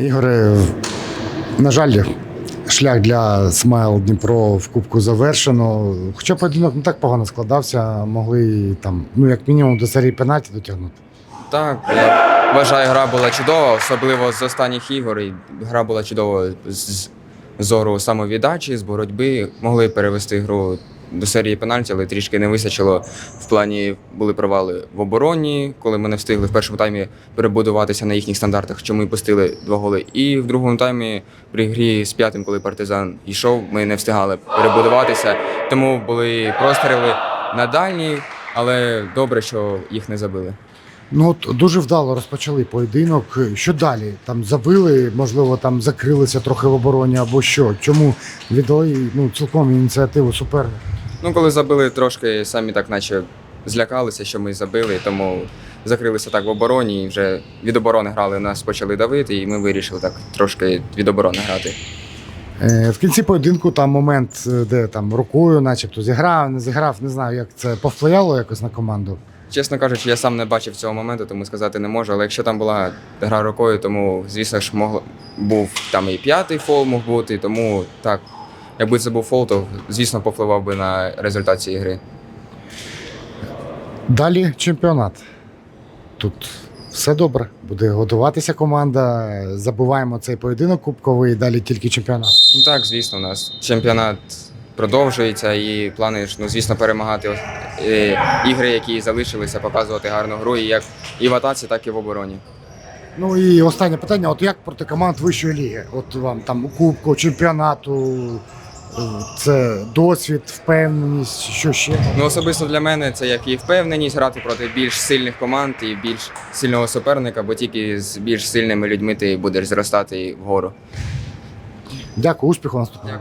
Ігоре, на жаль, шлях для Смайл Дніпро в Кубку завершено. Хоча поєдинок не так погано складався, могли там, ну як мінімум, до серії пенальті дотягнути. Так, я вважаю, гра була чудова, особливо з останніх ігор. Гра була чудова з зору самовіддачі, з боротьби. Могли перевести гру до серії пенальті, але трішки не вистачило. В плані були провали в обороні, коли ми не встигли в першому таймі перебудуватися на їхніх стандартах, що ми пустили два голи. І в другому таймі при грі з п'ятим, коли партизан йшов, ми не встигали перебудуватися. Тому були простріли на дальній, але добре, що їх не забили. Ну от дуже вдало розпочали поєдинок. Що далі? Там забили, можливо, там закрилися трохи в обороні або що. Чому віддали ну, цілком ініціативу суперника? Ну, коли забили трошки, самі так наче злякалися, що ми забили, тому закрилися так в обороні і вже від оборони грали, нас почали давити, і ми вирішили так трошки від оборони грати. Е, в кінці поєдинку там момент, е, де там рукою, начебто, зіграв, не зіграв, не знаю, як це повпливало якось на команду. Чесно кажучи, я сам не бачив цього моменту, тому сказати не можу. Але якщо там була гра рукою, тому звісно ж могло був там і п'ятий фол мог бути. Тому так, якби це був фол, то звісно повпливав би на результат цієї гри. Далі чемпіонат. Тут все добре. Буде готуватися команда. Забуваємо цей поєдинок кубковий, далі тільки чемпіонат. Ну так, звісно, у нас чемпіонат продовжується і плани ну, звісно, перемагати е, ігри, які залишилися, показувати гарну гру і як і в атаці, так і в обороні. Ну і останнє питання: от як проти команд вищої ліги? От вам там у кубку, чемпіонату, це досвід, впевненість, що ще? Ну, особисто для мене це як і впевненість грати проти більш сильних команд і більш сильного суперника, бо тільки з більш сильними людьми ти будеш зростати вгору. Дякую, успіху наступного.